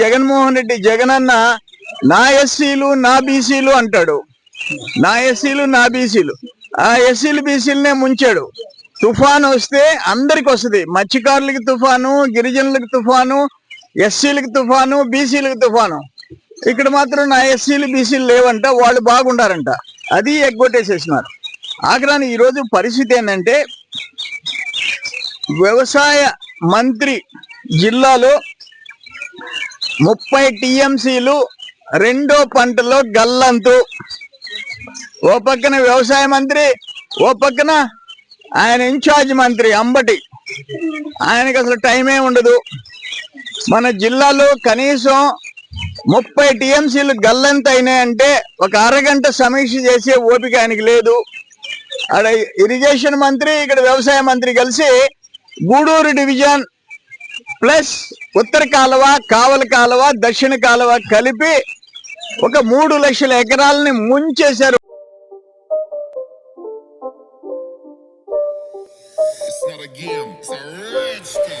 జగన్మోహన్ రెడ్డి జగన్ అన్న నా ఎస్సీలు నా బీసీలు అంటాడు. నా ఎస్సీలు నా బీసీలు. ఆ ఎస్సీలు బీసీలనే ముంచాడు. తుఫాను వస్తే అందరికి వస్తుంది. మత్స్యకారులకి తుఫాను గిరిజనులకు తుఫాను ఎస్సీలకు తుఫాను బీసీలకు తుఫాను. ఇక్కడ మాత్రం నా ఎస్సీలు బీసీలు లేవంట వాళ్ళు బాగుండారంట. అది ఎగ్గొట్టేసేసినారు. ఆఖరాని ఈరోజు పరిస్థితి ఏంటంటే వ్యవసాయ మంత్రి జిల్లాలో ముప్పై టీఎంసీలు రెండో పంటలో గల్లంతు. ఓ పక్కన వ్యవసాయ మంత్రి ఓ పక్కన ఆయన ఇన్ఛార్జ్ మంత్రి అంబటి. ఆయనకి అసలు టైమే ఉండదు. మన జిల్లాలో కనీసం ముప్పై టీఎంసీలు గల్లంత అయినాయంటే ఒక అరగంట సమీక్ష చేసే ఓపిక ఆయనకి లేదు. అక్కడ ఇరిగేషన్ మంత్రి ఇక్కడ వ్యవసాయ మంత్రి కలిసి గూడూరు డివిజన్ ప్లస్ ఉత్తర కాలువ కావల కాలువ దక్షిణ కాలువ కలిపి ఒక మూడు లక్షల ఎకరాలని ముంచేశారు It's not a game, it's a rich game.